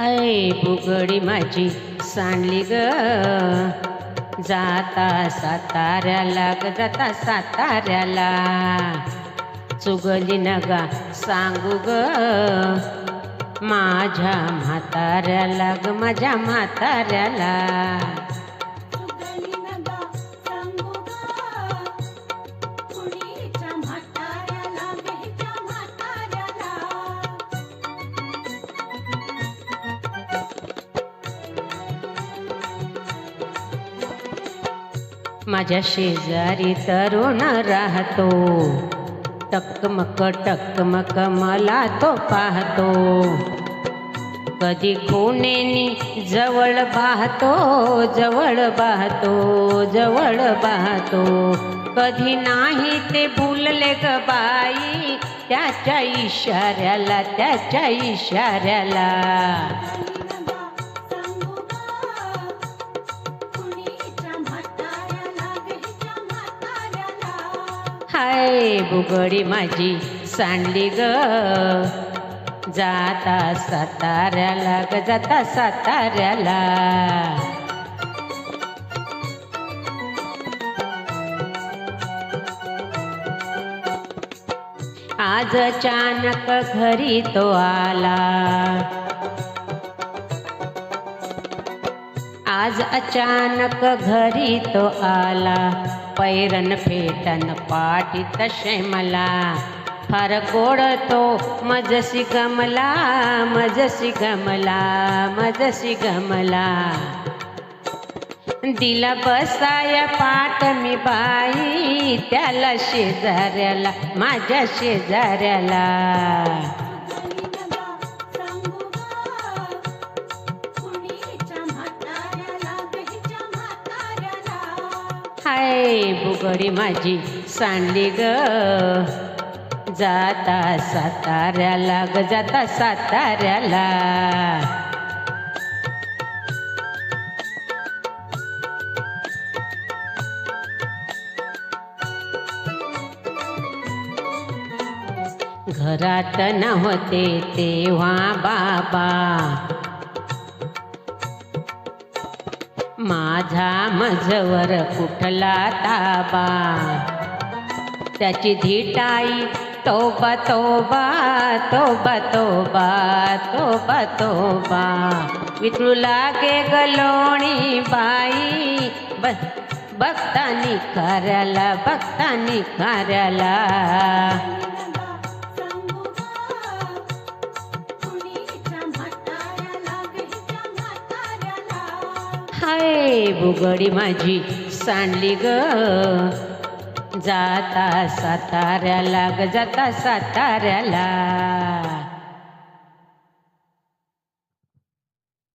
I बुगडी माझी सांडली ग. जाता साताऱ्याला ग जाता साताऱ्याला. चुगली नगा सांगू ग. माझ्या म्हाताऱ्याला ग माझ्या म्हाताऱ्याला. माझ्या शेजारी तरुण राहतो. टकमक टकमक मला तो पाहतो. कधी खुणेनी जवळ पाहतो जवळ पाहतो जवळ पाहतो. कधी नाही ते भुलले ग बाई त्याच्या इशाऱ्याला त्याच्या इशाऱ्याला. हाय बुगडी माझी सांडली ग. जाता साताऱ्याला ग जाता साताऱ्याला. आज अचानक घरी तो आला. आज अचानक घरी तो आला. पैरन फेटन पाठी तसे मला फार गोड तो मजसी गमला मजसी गमला मजसी गमला. दिला बसाया पाठ मी बाई त्याला शेजाऱ्याला माझ्या शेजाऱ्याला. हाय बुगडी माझी सांडली ग. जाता साताऱ्याला ग जाता साताऱ्याला. घरात नव्हते तेव्हा बाबा. माझा मजवर कुठला ताबा. त्याची धिटाई तोबा तोबा तोबा तोबा तोबा तोबा. वितळू लागे गलोणी बाई. ब बघतानी कार्याला बघतानी कार्याला हाय बुगडी माझी सांडली ग. जाता साताऱ्याला ग जाता साताऱ्याला.